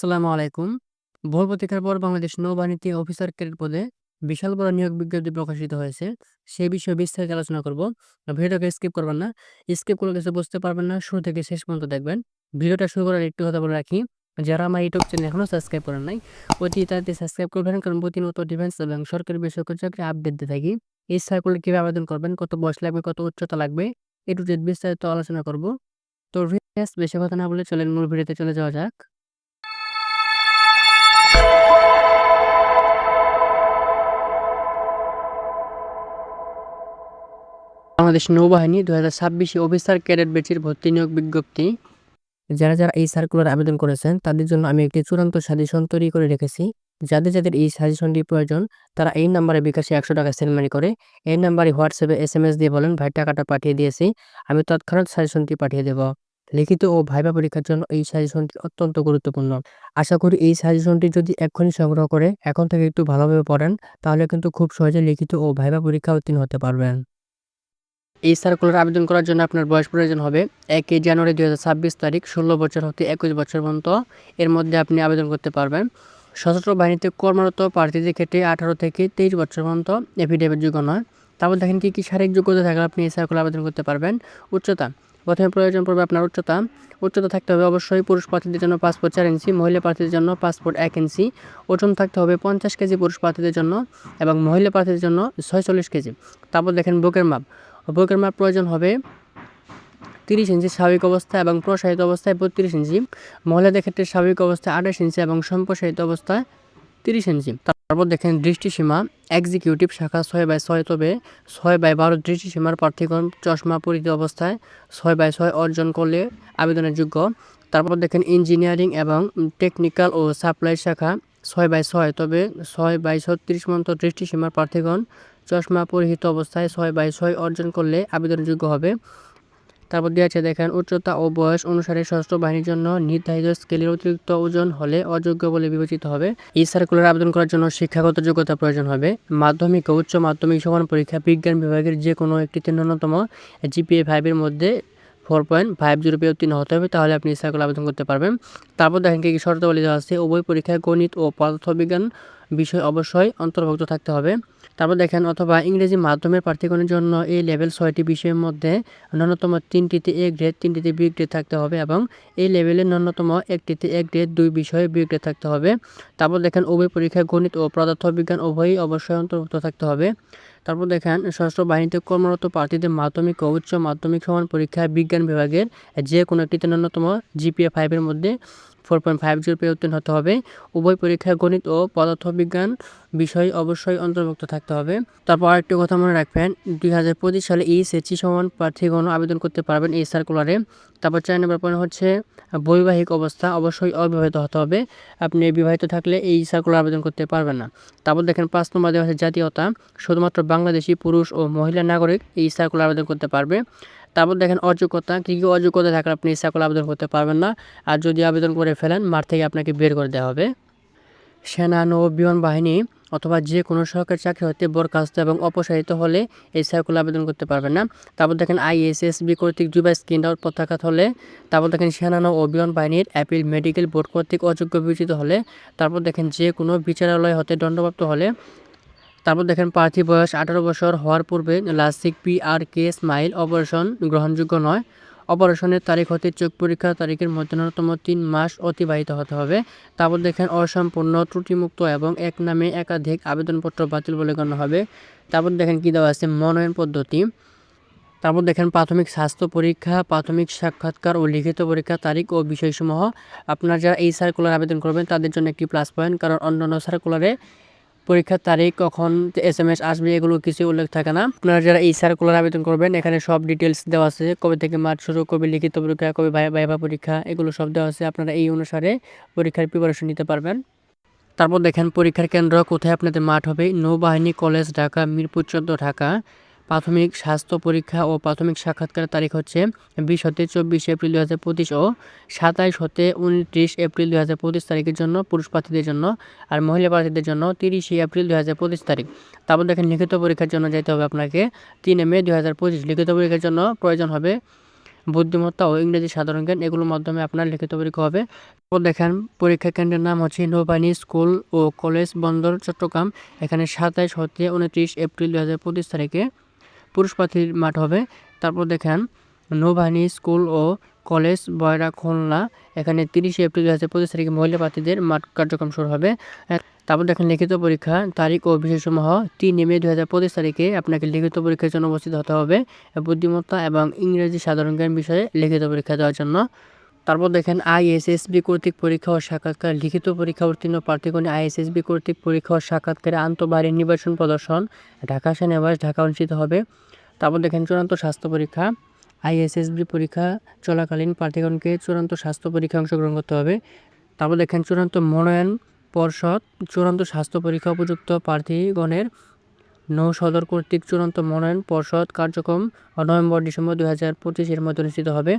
আসসালামু আলাইকুম। ভোর প্রতীক্ষার পর বাংলাদেশ নৌবাহিনীতে অফিসার ক্যাডেট পদে বিশাল বড় নিয়োগ বিজ্ঞপ্তি প্রকাশিত হয়েছে। সেই বিষয়ে বিস্তারিত আলোচনা করব। ভিডিওটাকে স্কিপ করবেন না। স্কিপ করলে কিছু বুঝতে পারবেন না। শুরু থেকে শেষ পর্যন্ত দেখবেন। ভিডিওটা শুরু করার একটু কথা বলে রাখি। যারা আমার ইউটিউব চ্যানেল এখনও সাবস্ক্রাইব করেন নাই, অতি তাড়াতাড়ি সাবস্ক্রাইব করবেন কারণ প্রতিনিয়ত ডিফেন্স এবং সরকারি বেসরকারি চাকরি আপডেট দিয়ে থাকি। এই সার্কুলার কীভাবে আবেদন করবেন, কত বয়স লাগবে, কত উচ্চতা লাগবে, এটু বিস্তারিত আলোচনা করব। তো বেশি কথা না বলে চলেন মূল ভিডিওতে চলে যাওয়া যাক। বাংলাদেশ নৌবাহিনী দু হাজার ছাব্বিশে অফিসার ক্যাডেট ব্যাচের ভর্তি নিয়োগ বিজ্ঞপ্তি। যারা যারা এই সার্কুলার আবেদন করেছেন, তাদের জন্য আমি একটি চূড়ান্ত সাজেশন তৈরি করে রেখেছি। যাদের যাদের এই সাজেশনটি প্রয়োজন, তারা এই নাম্বারে বিকাশে একশো টাকা মানি করে। এই নাম্বারে হোয়াটসঅ্যাপে এস এম এস দিয়ে বলেন, ভাই, টাকাটা পাঠিয়ে দিয়েছি। আমি তৎক্ষণাৎ সাজেশনটি পাঠিয়ে দেব। লিখিত ও ভাইবা পরীক্ষার জন্য এই সাজেশনটি অত্যন্ত গুরুত্বপূর্ণ। আশা করি এই সাজেশনটি যদি এক্ষুনি সংগ্রহ করে, এখন থেকে একটু ভালোভাবে পড়েন, তাহলে কিন্তু খুব সহজে লিখিত ও ভাইবা পরীক্ষা উত্তীর্ণ হতে পারবেন। এই সার্কুলার আবেদন করার জন্য আপনার বয়স প্রয়োজন হবে একই জানুয়ারি দুই হাজার ছাব্বিশ তারিখ, ষোলো বছর হতে একুশ বছর পর্যন্ত। এর মধ্যে আপনি আবেদন করতে পারবেন। সশস্ত্র বাহিনীতে কর্মরত প্রার্থীদের ক্ষেত্রে আঠারো থেকে তেইশ বছর পর্যন্ত এফিডেভিট যোগ্য নয়। তারপর দেখেন কি কি শারীরিক যোগ্যতা থাকলে আপনি এই সার্কুলার আবেদন করতে পারবেন। উচ্চতা, প্রথমে প্রয়োজন পড়বে আপনার উচ্চতা। উচ্চতা থাকতে হবে অবশ্যই পুরুষ প্রার্থীদের জন্য পাসপোর্ট চার ইঞ্চি মহিলা প্রার্থীদের জন্য পাসপোর্ট এক ইঞ্চি ওজন থাকতে হবে পঞ্চাশ কেজি পুরুষ প্রার্থীদের জন্য এবং মহিলা প্রার্থীদের জন্য ছয়চল্লিশ কেজি। তারপর দেখেন বুকের মাপ। বুকের প্রয়োজন হবে তিরিশ ইঞ্চি স্বাভাবিক অবস্থা এবং প্রসারিত অবস্থায় বত্রিশ ইঞ্চি। মহিলাদের ক্ষেত্রে স্বাভাবিক অবস্থায় আঠাশ ইঞ্চি এবং সম্প্রসারিত অবস্থায় তিরিশ ইঞ্চি। তারপর দেখেন দৃষ্টিসীমা এক্সিকিউটিভ শাখা ছয় বাই ছয় তবে ছয় বাই বারো দৃষ্টিসীমার প্রার্থীগণ চশমা পরিহিত অবস্থায় ছয় বাই ছয় অর্জন করলে আবেদনের যোগ্য। তারপর দেখেন ইঞ্জিনিয়ারিং এবং টেকনিক্যাল ও সাপ্লাই শাখা ছয় বাই ছয় তবে ছয় বাই ছত্রিশ মন্ত্র দৃষ্টিসীমার প্রার্থীগণ চশমা পরিহিত অবস্থায় ছয় বাই ছয় অর্জন করলে আবেদনযোগ্য হবে। তারপর দেওয়া আছে, দেখেন, উচ্চতা ও বয়স অনুসারে সশস্ত্র বাহিনীর জন্য নির্ধারিত স্কেলের অতিরিক্ত ওজন হলে অযোগ্য বলে বিবেচিত হবে। এই সার্কুলার আবেদন করার জন্য শিক্ষাগত যোগ্যতা প্রয়োজন হবে। মাধ্যমিক ও উচ্চ মাধ্যমিক সমান পরীক্ষা বিজ্ঞান বিভাগের যে কোনো একটিতে ন্যূনতম জিপিএ ফাইভের মধ্যে ফোর পয়েন্ট ফাইভ জিরো পে উত্তীর্ণ হতে হবে, তাহলে আপনি সার্কুলার আবেদন করতে পারবেন। তারপর দেখেন কি শর্তাবলী দেওয়া আছে। উভয় পরীক্ষায় গণিত ও পদার্থবিজ্ঞান বিষয় অবশ্যই অন্তর্ভুক্ত থাকতে হবে। তারপর দেখেন অথবা ইংরেজি মাধ্যমের প্রার্থীগণের জন্য এই লেভেল ছয়টি বিষয়ের মধ্যে ন্যূনতম তিনটিতে এ গ্রেড, তিনটিতে বি গ্রেড থাকতে হবে এবং এই লেভেলের ন্যূনতম একটিতে এক গ্রেড দুই বিষয়ে বি গ্রেড থাকতে হবে। তারপর দেখেন উভয় পরীক্ষায় গণিত ও পদার্থবিজ্ঞান উভয়ই অবশ্যই অন্তর্ভুক্ত থাকতে হবে। তারপর দেখেন সশস্ত্র বাহিনীতে কর্মরত প্রার্থীদের মাধ্যমিক ও উচ্চ মাধ্যমিক সমান পরীক্ষায় বিজ্ঞান বিভাগের যে কোনো একটিতে ন্যূনতম জিপিএ ফাইভের মধ্যে ফোর পয়েন্ট ফাইভ জিরো পেয়ে উত্তীর্ণ হতে হবে। উভয় পরীক্ষায় গণিত ও পদার্থবিজ্ঞান বিষয় অবশ্যই অন্তর্ভুক্ত থাকতে হবে। তারপর আরেকটি কথা মনে রাখবেন, দুই হাজার পঁচিশ সালে এইচএসসি সমান প্রার্থীগণ আবেদন করতে পারবেন এই সার্কুলারে তারপর চার নম্বর পয়েন্ট হচ্ছে, বৈবাহিক অবস্থা অবশ্যই অবিবাহিত হতে হবে। আপনি বিবাহিত থাকলে এই সার্কুলার আবেদন করতে পারবেন না। তারপর দেখেন পাঁচ নম্বর দেওয়া আছে জাতীয়তা। শুধুমাত্র বাংলাদেশি পুরুষ ও মহিলা নাগরিক এই সার্কুলার আবেদন করতে পারবে। তারপর দেখেন অযোগ্যতা, কী কী অযোগ্যতা থাকলে আপনি সার্কুলার আবেদন করতে পারবেন না। আর যদি আবেদন করে ফেলেন, মাঠ থেকে আপনাকে বের করে দেওয়া হবে। সেনা নৌ বিমান বাহিনী অথবা যে কোনো সরকারি চাকরি হতে বরখাস্ত এবং অপসারিত হলে এই সার্কুলার আবেদন করতে পারবেন না। তারপর দেখেন আইএসএসবি কর্তৃক দুবার স্ক্রিন আউট প্রত্যাঘাত হলে, তারপর দেখেন সেনা নৌ ও বিমান বাহিনীর অ্যাপিল মেডিকেল বোর্ড কর্তৃক অযোগ্য বিবেচিত হলে, তারপর দেখেন যে কোনো বিচারালয় হতে দণ্ডপ্রাপ্ত হলে তারপর দেখেন প্রার্থী বয়স আঠারো বছর হওয়ার পূর্বে LASIK P R K smile operation গ্রহণযোগ্য নয়। অপারেশনের তারিখ হতে চোখ পরীক্ষা তারিখের মধ্যে ন্যূনতম তিন মাস অতিবাহিত হতে হবে। তারপর দেখেন অসম্পূর্ণ ত্রুটিমুক্ত এবং এক নামে একাধিক আবেদনপত্র বাতিল বলে গণ্য হবে। তারপর দেখেন কী দেওয়া আছে? মনোনয়ন পদ্ধতি। তারপর দেখেন প্রাথমিক স্বাস্থ্য পরীক্ষা, প্রাথমিক সাক্ষাৎকার ও লিখিত পরীক্ষা তারিখ ও বিষয়সমূহ। আপনারা যারা এই সার্কুলার আবেদন করবেন, তাদের জন্য একটি প্লাস পয়েন্ট কারণ অন্যান্য সার্কুলারে পরীক্ষার তারিখ কখন এস এম এস আসবে এগুলো কিছু উল্লেখ থাকে না। আপনারা যারা এই সার্কুলার আবেদন করবেন, এখানে সব ডিটেলস দেওয়া আছে। কবে থেকে মাঠ শুরু, কবে লিখিত পরীক্ষা, কবে ভাইভা পরীক্ষা, এগুলো সব দেওয়া আছে। আপনারা এই অনুসারে পরীক্ষার প্রিপারেশন নিতে পারবেন। তারপর দেখেন পরীক্ষার কেন্দ্র কোথায় আপনাদের মাঠ হবে। নৌবাহিনী কলেজ, ঢাকা, মিরপুর, চোদ্দ ঢাকা। প্রাথমিক স্বাস্থ্য পরীক্ষা ও প্রাথমিক সাক্ষাৎকারের তারিখ হচ্ছে বিশ হতে চব্বিশ এপ্রিল দু হাজার পঁচিশ ও সাতাইশ হতে উনত্রিশ এপ্রিল দু হাজার পঁচিশ তারিখের জন্য পুরুষ প্রার্থীদের জন্য আর মহিলা প্রার্থীদের জন্য তিরিশে এপ্রিল দু হাজার পঁচিশ তারিখ। তারপর দেখেন লিখিত পরীক্ষার জন্য যেতে হবে আপনাকে তিনে মে দু হাজার পঁচিশ। লিখিত পরীক্ষার জন্য প্রয়োজন হবে বুদ্ধিমত্তা ও ইংরেজি সাধারণ জ্ঞান, এগুলোর মাধ্যমে আপনার লিখিত পরীক্ষা হবে। তারপর দেখেন পরীক্ষা কেন্দ্রের নাম হচ্ছে নৌবাহিনী স্কুল ও কলেজ বন্দর চট্টগ্রাম। এখানে সাতাইশ হতে উনত্রিশ এপ্রিল দু হাজার পঁচিশ তারিখে পুরুষ প্রার্থীর মাঠ হবে। তারপর দেখেন, নৌবাহিনী, স্কুল ও কলেজ, বয়রা, খুলনা, এখানে তিরিশে এপ্রিল দু হাজার পঁচিশ তারিখে মহিলা প্রার্থীদের মাঠ কার্যক্রম শুরু হবে। তারপর দেখেন, লিখিত পরীক্ষা, তারিখ ও বিষয়সমূহ তিন মে দু হাজার পঁচিশ তারিখে আপনাকে লিখিত পরীক্ষার জন্য উপস্থিত হতে হবে। বুদ্ধিমত্তা এবং ইংরেজি সাধারণ জ্ঞান বিষয়ে লিখিত পরীক্ষা দেওয়ার জন্য। তারপর দেখেন আইএসএসবি কর্তৃক পরীক্ষা ও সাক্ষাৎকার, লিখিত পরীক্ষা উত্তীর্ণ প্রার্থীগণ আইএসএসবি কর্তৃক পরীক্ষা ও সাক্ষাৎকারে আন্তঃবাড়ির নির্বাচন প্রদর্শন, ঢাকা সেনাবাস, ঢাকা অনুষ্ঠিত হবে। তারপর দেখেন চূড়ান্ত স্বাস্থ্য পরীক্ষা, আইএসএসবি পরীক্ষা চলাকালীন প্রার্থীগণকে চূড়ান্ত স্বাস্থ্য পরীক্ষায় অংশগ্রহণ করতে হবে। তারপর দেখেন চূড়ান্ত মনোনয়ন পর্ষদ, চূড়ান্ত স্বাস্থ্য পরীক্ষা উপযুক্ত প্রার্থীগণের নৌ সদর কর্তৃক চূড়ান্ত মনোনয়ন পর্ষদ কার্যক্রম নভেম্বর ডিসেম্বর দু হাজার পঁচিশের মধ্যে অনুষ্ঠিত হবে।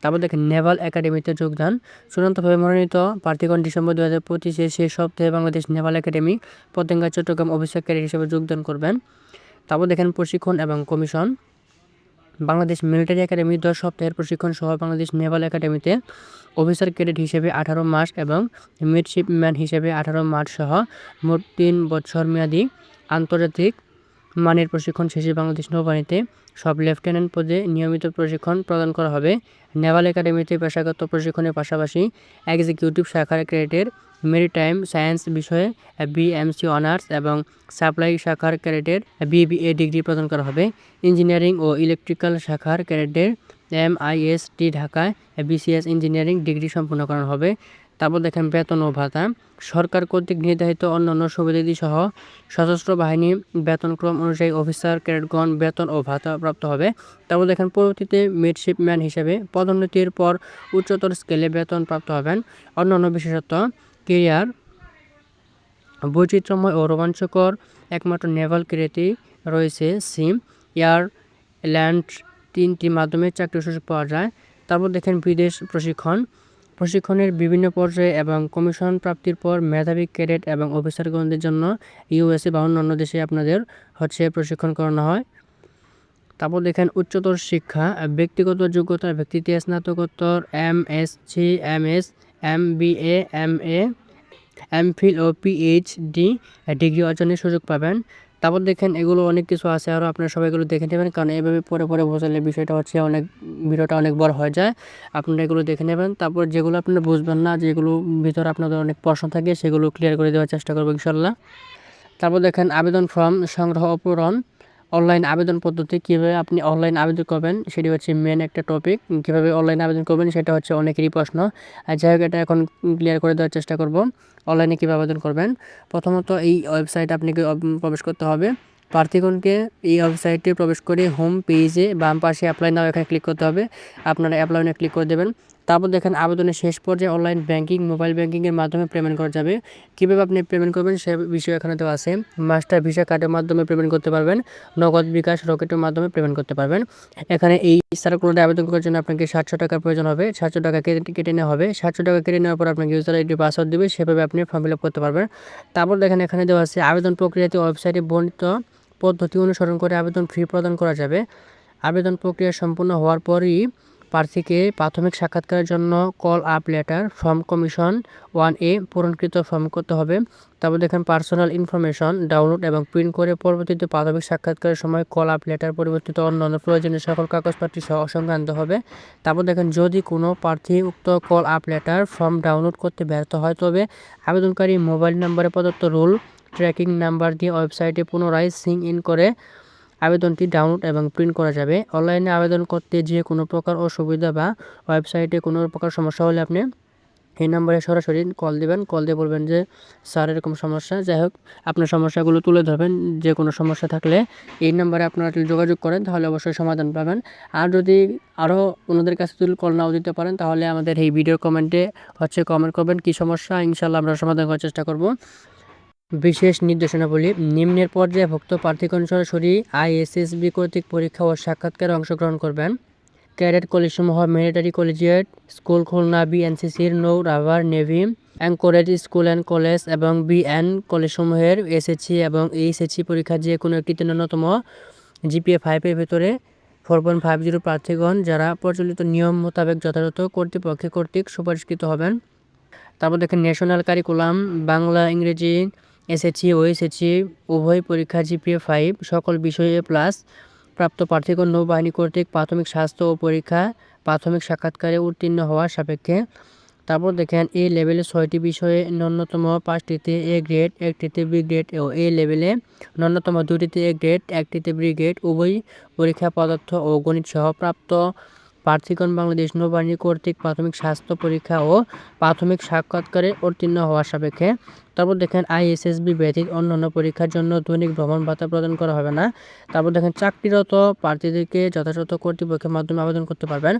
তারপর দেখেন, নেভাল একাডেমিতে যোগদান। চূড়ান্তভাবে মনোনীত প্রার্থীগণ ডিসেম্বর দু হাজার পঁচিশে শেষ সপ্তাহে Bangladesh naval academy, Patenga, Chattogram officer হিসেবে যোগদান করবেন। তারপর দেখেন, প্রশিক্ষণ এবং কমিশন। বাংলাদেশ মিলিটারি একাডেমি, দশ সপ্তাহের প্রশিক্ষণ সহ বাংলাদেশ নেভাল একাডেমিতে অফিসার ক্যাডেট হিসেবে আঠারো মাস এবং মিডশিপম্যান হিসেবে আঠারো মাস সহ মোট তিন বছর মেয়াদী আন্তর্জাতিক মানের প্রশিক্ষণ শেষে বাংলাদেশ নৌবাহিনীতে সব লেফটেন্যান্ট পদে নিয়মিত প্রশিক্ষণ প্রদান করা হবে। নেভাল একাডেমিতে পেশাগত প্রশিক্ষণের পাশাপাশি এক্সিকিউটিভ শাখার ক্যাডেটের মেরিটাইম সায়েন্স বিষয়ে বিএমসি অনার্স এবং সাপ্লাই শাখার ক্যাডেটের বিবিএ ডিগ্রি প্রদান করা হবে। ইঞ্জিনিয়ারিং ও ইলেকট্রিক্যাল শাখার ক্যাডেটের এমআইএসটি ঢাকায় বিসিএস ইঞ্জিনিয়ারিং ডিগ্রি সম্পন্ন করানো হবে। তারপর দেখেন বেতন ও ভাতা। সরকার কর্তৃক নির্ধারিত অন্যান্য সুবিধাদি সহ সশস্ত্র বাহিনী বেতনক্রম অনুযায়ী অফিসার, ক্যাডেটগণ বেতন ও ভাতা প্রাপ্ত হবে। তারপর দেখেন পরবর্তীতে মিডশিপম্যান হিসেবে পদোন্নতির পর উচ্চতর স্কেলে বেতন প্রাপ্ত হবেন। অন্যান্য বিশেষত্ব, কেরিয়ার বৈচিত্র্যময় ও রোমাঞ্চকর, একমাত্র নেভাল ক্রেতি রয়েছে সিম, এয়ার, ল্যান্ড, তিনটি মাধ্যমে চাকরির সুযোগ পাওয়া যায়। তারপর দেখেন বিদেশ প্রশিক্ষণ প্রশিক্ষণের বিভিন্ন পর্যায়ে এবং কমিশন প্রাপ্তির পর মেধাবী ক্যাডেট এবং অফিসারগণদের জন্য ইউএসএ বা অন্যান্য দেশে আপনাদের হচ্ছে প্রশিক্ষণ করানো হয়। তারপর দেখেন উচ্চতর শিক্ষা, ব্যক্তিগত যোগ্যতা ভিত্তিতে স্নাতকোত্তর M S C M S M B A M A MPhil O PhD, degree অর্জনের সুযোগ পাবেন। তারপর দেখেন এগুলো অনেক কিছু আছে আরও আপনারা সবাই এগুলো দেখে নেবেন। কারণ এভাবে পরে পরে বোঝালে বিষয়টা হচ্ছে অনেক, ভিডিওটা অনেক বড় হয়ে যায়। আপনারা এগুলো দেখে নেবেন। তারপর যেগুলো আপনারা বুঝবেন না, যেগুলো ভিতরে আপনাদের অনেক প্রশ্ন থাকে, সেগুলো ক্লিয়ার করে দেওয়ার চেষ্টা করব ইনশাল্লাহ। তারপর দেখেন আবেদন ফর্ম সংগ্রহ ও পূরণ। অনলাইন আবেদন পদ্ধতি কীভাবে আপনি অনলাইন আবেদন করবেন, সেটি হচ্ছে মেন একটা টপিক কীভাবে অনলাইন আবেদন করবেন, সেটা হচ্ছে অনেকেরই প্রশ্ন। আর যাই হোক, এটা এখন ক্লিয়ার করে দেওয়ার চেষ্টা করব। অনলাইনে কীভাবে আবেদন করবেন? প্রথমত এই ওয়েবসাইট আপনাকে প্রবেশ করতে হবে। প্রার্থীগণকে এই ওয়েবসাইটে প্রবেশ করে হোম পেজে বাম পাশে অ্যাপ্লাই নাও এখানে ক্লিক করতে হবে। আপনারা অ্যাপ্লাইনে ক্লিক করে দেবেন। তারপর দেখেন আবেদনের শেষ পর্যায়ে অনলাইন ব্যাঙ্কিং মোবাইল ব্যাঙ্কিংয়ের মাধ্যমে পেমেন্ট করা যাবে। কীভাবে আপনি পেমেন্ট করবেন সে বিষয় এখানে দেওয়া আছে। মাস্টার ভিসা কার্ডের মাধ্যমে পেমেন্ট করতে পারবেন। নগদ বিকাশ রকেটের মাধ্যমে পেমেন্ট করতে পারবেন। এখানে এই সার্কুলারে আবেদন করার জন্য আপনাকে সাতশো টাকার প্রয়োজন হবে। সাতশো টাকা কেটে নেওয়া হবে। সাতশো টাকা কেটে নেওয়ার পর আপনাকে ইউজার আইডি পাসওয়ার্ড দেবে। সেভাবে আপনি ফর্ম ফিল আপ করতে পারবেন। তারপর দেখেন এখানে দেওয়া আছে, আবেদন প্রক্রিয়াতে ওয়েবসাইটে বর্ণিত পদ্ধতি অনুসরণ করে আবেদন ফি প্রদান করা যাবে। আবেদন প্রক্রিয়া সম্পূর্ণ হওয়ার পরই প্রার্থীকে প্রাথমিক সাক্ষাৎকারের জন্য call up letter form commission one A পূরণকৃত form করতে হবে। তারপর দেখেন পার্সোনাল ইনফরমেশন ডাউনলোড এবং প্রিন্ট করে পরবর্তীতে প্রাথমিক সাক্ষাৎকারের সময় কল আপ লেটার পরিবর্তিত অন্যান্য প্রয়োজনীয় সকল কাগজপত্র সহ সংক্রান্ত হবে। তারপর দেখেন, যদি কোনো প্রার্থী উক্ত call up letter form download করতে ব্যর্থ হয়, তবে আবেদনকারী মোবাইল নম্বরে প্রদত্ত রুল ট্র্যাকিং নাম্বার দিয়ে ওয়েবসাইটে পুনরায় সিং ইন করে আবেদনটি ডাউনলোড এবং প্রিন্ট করা যাবে। অনলাইনে আবেদন করতে যে কোনো প্রকার অসুবিধা বা ওয়েবসাইটে কোনো প্রকার সমস্যা হলে আপনি এই নম্বরে সরাসরি কল দেবেন। কল দিয়ে বলবেন যে, স্যার, এরকম সমস্যা। যাই হোক, আপনার সমস্যাগুলো তুলে ধরবেন। যে কোনো সমস্যা থাকলে এই নম্বরে আপনারা যোগাযোগ করেন, তাহলে অবশ্যই সমাধান পাবেন। আর যদি আরও ওনাদের কাছে যদি কল নাও দিতে পারেন, তাহলে আমাদের এই ভিডিও কমেন্টে হচ্ছে কমেন্ট করবেন, কী সমস্যা? ইনশাল্লাহ আমরা সমাধান করার চেষ্টা করব। বিশেষ নির্দেশনাবলী, নিম্নের পর্যায়ে পর্যায়ভুক্ত প্রার্থীগণ সরাসরি আইএসএসবি কর্তৃক পরীক্ষা ও সাক্ষাৎকারে অংশগ্রহণ করবেন। ক্যাডেট কলেজসমূহ মিলিটারি কলেজিয়েট, স্কুল খুলনা, বিএনসিসির নৌ রাভার navy anchorage school and college এবং বিএন কলেজসমূহের এসএসসি এবং এইচএসসি পরীক্ষা যে কোনো একটিতে ন্যূনতম জিপিএ ফাইভের ভেতরে ফোর পয়েন্ট ফাইভ জিরো প্রার্থীগণ যারা প্রচলিত নিয়ম মোতাবেক যথাযথ কর্তৃপক্ষে কর্তৃক সুপারিশকৃত হবেন। তারপর দেখেন ন্যাশনাল কারিকুলাম, বাংলা, ইংরেজি এসএসসি ও এসএসসি উভয় পরীক্ষা, জিপিএ ফাইভ, সকল বিষয়ে প্লাস প্রাপ্ত প্রার্থীগণ নৌবাহিনী কর্তৃক প্রাথমিক স্বাস্থ্য ও পরীক্ষা, প্রাথমিক সাক্ষাৎকারে উত্তীর্ণ হওয়ার সাপেক্ষে। তারপর দেখেন, এ লেভেলে ছয়টি বিষয়ে ন্যূনতম পাঁচটিতে এ গ্রেড, একটিতে বি গ্রেড ও এ লেভেলে ন্যূনতম দুটিতে এ গ্রেড, একটিতে বি গ্রেড। উভয় পরীক্ষা পদার্থ ও গণিত সহ প্রাপ্ত প্রার্থীগণ বাংলাদেশ নৌবাহিনী কর্তৃক প্রাথমিক স্বাস্থ্য পরীক্ষা ও প্রাথমিক সাক্ষাৎকারে উত্তীর্ণ হওয়ার সাপেক্ষে। তারপর দেখেন আইএসএসবি ব্যতীত অন্যান্য পরীক্ষার জন্য দৈনিক ভ্রমণ ভাতা প্রদান করা হবে না। তারপর দেখেন চাকরিরত প্রার্থীদেরকে যথাযথ কর্তৃপক্ষের মাধ্যমে আবেদন করতে পারবেন।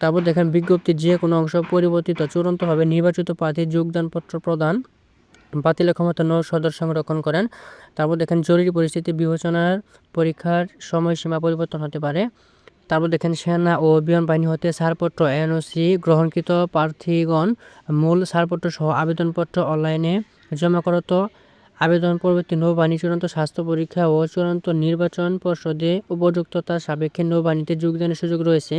তারপর দেখেন বিজ্ঞপ্তির যে কোনো অংশ পরিবর্তিত চূড়ান্তভাবে নির্বাচিত প্রার্থীর যোগদানপত্র প্রদান বাতিলের ক্ষমতা নৌ সদর সংরক্ষণ করেন। তারপর দেখেন জরুরি পরিস্থিতি বিবেচনার পরীক্ষার সময়সীমা পরিবর্তন হতে পারে। তারপর দেখেন সেনা ও বিমান বাহিনী হতে ছাড়পত্র, এনওসি, গ্রহণকৃত প্রার্থীগণ মূল ছাড়পত্র সহ আবেদনপত্র অনলাইনে জমা করত। আবেদন পরবর্তী নৌবাহিনী চূড়ান্ত স্বাস্থ্য পরীক্ষা ও চূড়ান্ত নির্বাচন পর্ষদে উপযুক্ততার সাপেক্ষে নৌবাহিনীতে যোগদানের সুযোগ রয়েছে।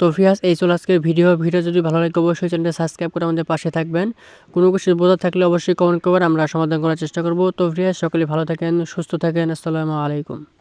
তো ফিয়াস এই চলে আজকের ভিডিও। ভিডিও যদি ভালো লাগে, অবশ্যই চ্যানেলটা সাবস্ক্রাইব করে আমাদের পাশে থাকবেন। কোনো কিছু বোঝা থাকলে অবশ্যই কমেন্ট করবেন, আমরা সমাধান করার চেষ্টা করব। তো ফিয়াস সকলে ভালো থাকেন, সুস্থ থাকেন। আসসালামু আলাইকুম।